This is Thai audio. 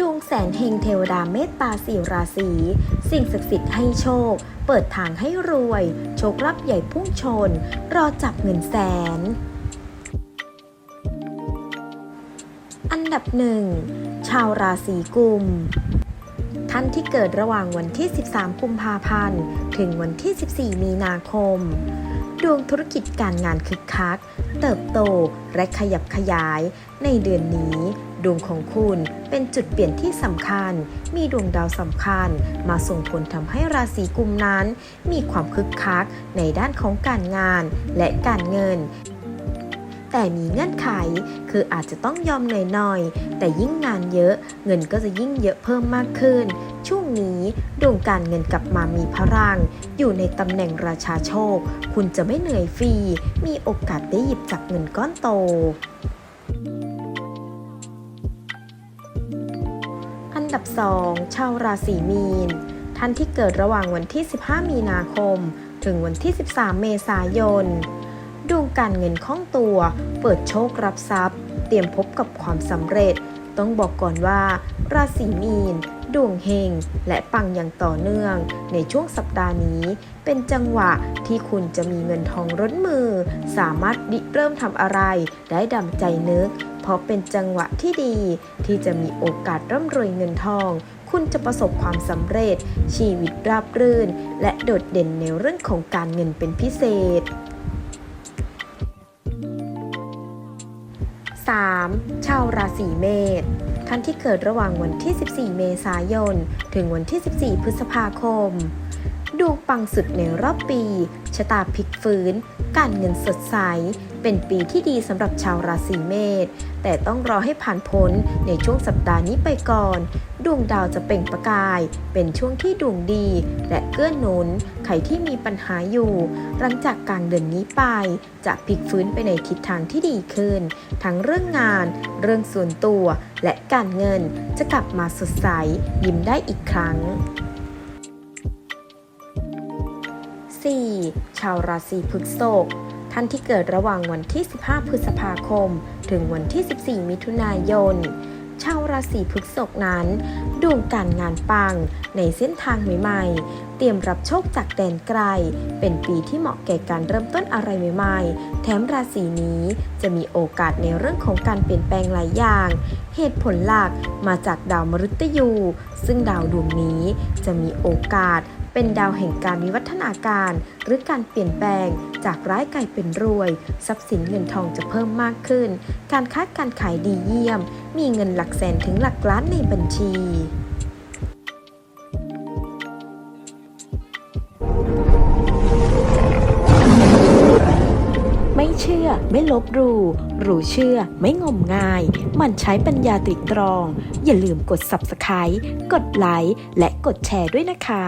ดวงแสนเฮงเทวดาเมตตาสี่ราศี สิ่งศักดิ์สิทธิ์ให้โชค เปิดทางให้รวย โชคลับใหญ่พุ่งชน รอจับเงินแสน อันดับหนึ่ง ชาวราศีกุมท่านที่เกิดระหว่างวันที่ 13 กุมภาพันธ์ ถึงวันที่ 14 มีนาคม ดวงธุรกิจการงานคึกคัก เติบโตและขยับขยาย ในเดือนนี้ ดวงของคุณเป็นจุดเปลี่ยนที่สำคัญ มีดวงดาวสำคัญ มาส่งผลทำให้ราศีกุมนั้น มีความคึกคักในด้านของการงานและการเงิน แต่มีเงื่อนไข คืออาจจะต้องยอมเหนื่อยหน่อยแต่ยิ่งงานเยอะ เงินก็จะยิ่งเยอะเพิ่มมากขึ้น ช่วงนี้ดวงการเงินกลับมามีพลัง อยู่ในตำแหน่งราชาโชค คุณจะไม่เหนื่อยฟรี มีโอกาสได้หยิบจับเงินก้อนโตอันดับ 2 ชาวราศีมีน ท่านที่เกิดระหว่างวันที่ 15 มีนาคม ถึงวันที่ 13 เมษายน ดวงการเงินคล่องตัว เปิดโชครับทรัพย์ เตรียมพบกับความสำเร็จ ต้องบอกก่อนว่า ราศีมีนดวงเฮงและปังอย่างต่อเนื่อง ในช่วงสัปดาห์นี้ เป็นจังหวะที่คุณจะมีเงินทองร้นมือ สามารถริเริ่มทำอะไร ได้ดั่งใจนึก เพราะเป็นจังหวะที่ดี ที่จะมีโอกาสร่ำรวยเงินทอง คุณจะประสบความสำเร็จ ชีวิตราบรื่น และโดดเด่นในเรื่องของการเงินเป็นพิเศษ 3. ชาวราศีเมษท่านที่เกิดระหว่างวันที่ 14 เมษายน ถึงวันที่ 14 พฤษภาคม ดวงปังสุดในรอบปี ชะตาพลิกฟื้น การเงินสดใส เป็นปีที่ดีสำหรับชาวราศีเมษ แต่ต้องรอให้ผ่านพ้นในช่วงสัปดาห์นี้ไปก่อน ดวงดาวจะเปล่งประกาย เป็นช่วงที่ดวงดี และเกื้อหนุนใครที่มีปัญหาอยู่ หลังจากกลางเดือนนี้ไป จะพลิกฟื้นไปในทิศทางที่ดีขึ้น ทั้งเรื่องงาน เรื่องส่วนตัว และการเงินจะกลับมาสดใส ยิ้มได้อีกครั้ง 4. ชาวราศีพฤษภท่านที่เกิดระหว่างวันที่ 15 พฤษภาคม ถึงวันที่ 14 มิถุนายน ชาวราศีพฤษภนั้น ดวงการงานปังในเส้นทางใหม่ๆ เตรียมรับโชคจากแดนไกล เป็นปีที่เหมาะแก่การเริ่มต้นอะไรใหม่ๆ แถมราศีนี้จะมีโอกาสในเรื่องของการเปลี่ยนแปลงหลายอย่าง เหตุผลหลักมาจากดาวมฤตยู ซึ่งดาวดวงนี้จะมีโอกาส เป็นดาวแห่งการวิวัฒนาการ หรือการเปลี่ยนแปลง จากร้ายกลายเป็นรวย ทรัพย์สินเงินทองจะเพิ่มมากขึ้น การค้าการขายดีเยี่ยม มีเงินหลักแสนถึงหลักล้านในบัญชีไม่เชื่อไม่ลบหลู่รู้เชื่อไม่งมงาย มันใช้ปัญญาตริตรอง อย่าลืมกด Subscribe กดไลค์และกดแชร์ด้วยนะคะ